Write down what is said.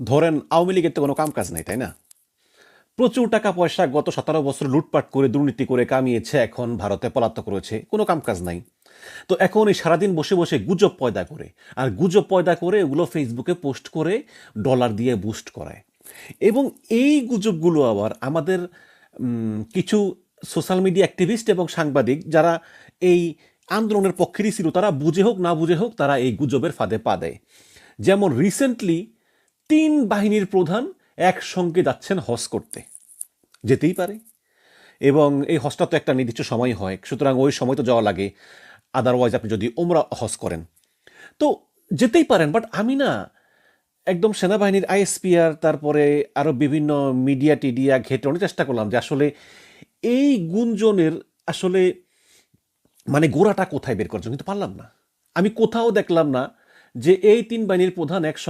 ধরেন আওয়ামী লীগের তো কোনো কাম কাজ নাই, তাই না? প্রচুর টাকা পয়সা গত সতেরো বছর লুটপাট করে, দুর্নীতি করে কামিয়েছে, এখন ভারতে পলাতক রয়েছে, কোনো কাম কাজ নাই। তো এখন এই সারাদিন বসে বসে গুজব পয়দা করে, আর গুজব পয়দা করে ওগুলো ফেসবুকে পোস্ট করে ডলার দিয়ে বুস্ট করায়। এবং এই গুজবগুলো আবার আমাদের কিছু সোশ্যাল মিডিয়া অ্যাক্টিভিস্ট এবং সাংবাদিক যারা এই আন্দোলনের পক্ষেরই ছিল তারা বুঝে হোক না বুঝে হোক তারা এই গুজবের ফাঁদে পা দেয়। যেমন রিসেন্টলি তিন বাহিনীর প্রধান একসঙ্গে যাচ্ছেন হজ করতে। যেতেই পারে। এবং এই হজটা তো একটা নির্দিষ্ট সময় হয়। সুতরাং ওই সময় তো যাওয়া লাগে। আদারওয়াইজ আপনি যদি ওমরা হজ করেন। তো যেতেই পারেন বাট আমি না একদম সেনাবাহিনীর আইএসপিআর, তারপরে আরও বিভিন্ন মিডিয়া টিডিয়া ঘেটে অনেক চেষ্টা করলাম যে আসলে এই গুঞ্জনের আসলে মানে গোড়াটা কোথায় বের করার জন্য। কিন্তু পারলাম না। আমি কোথাও দেখলাম না যে এই তিন বাহিনীর প্রধান এক